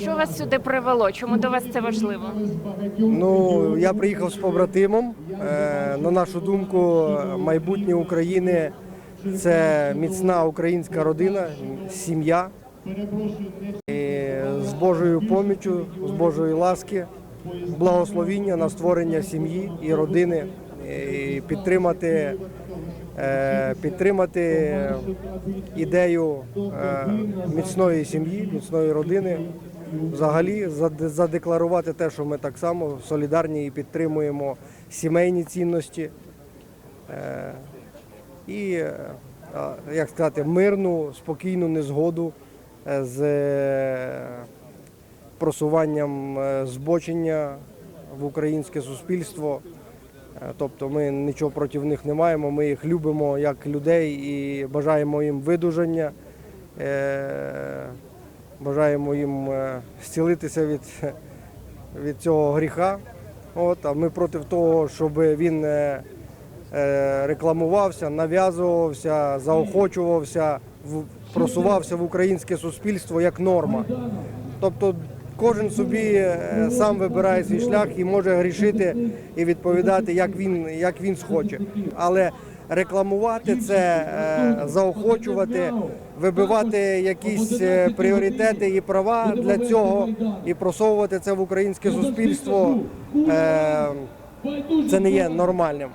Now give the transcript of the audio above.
Що вас сюди привело? Чому до вас це важливо? Ну, я приїхав з побратимом. Е, На нашу думку, майбутнє України це міцна українська родина, сім'я. І з Божою поміччю, з Божої ласки, благословіння на створення сім'ї і родини, і підтримати, е, підтримати ідею е, міцної сім'ї, міцної родини. Взагалі заде- задекларувати те, що ми так само солідарні і підтримуємо сімейні цінності. Е, І, е, як сказати, мирну, спокійну незгоду е, з е, просуванням е, збочення в українське суспільство. Е, Тобто ми нічого проти них не маємо, ми їх любимо як людей і бажаємо їм видужання, е, бажаємо їм е, зцілитися від, від цього гріха. От, а ми проти того, щоб він рекламувався, нав'язувався, заохочувався, просувався в українське суспільство як норма. Тобто кожен собі е, сам вибирає свій шлях і може грішити і відповідати, як він, як він схоче. Але рекламувати це, е, заохочувати, вибивати якісь е, пріоритети і права для цього і просовувати це в українське суспільство. Це не є нормальним.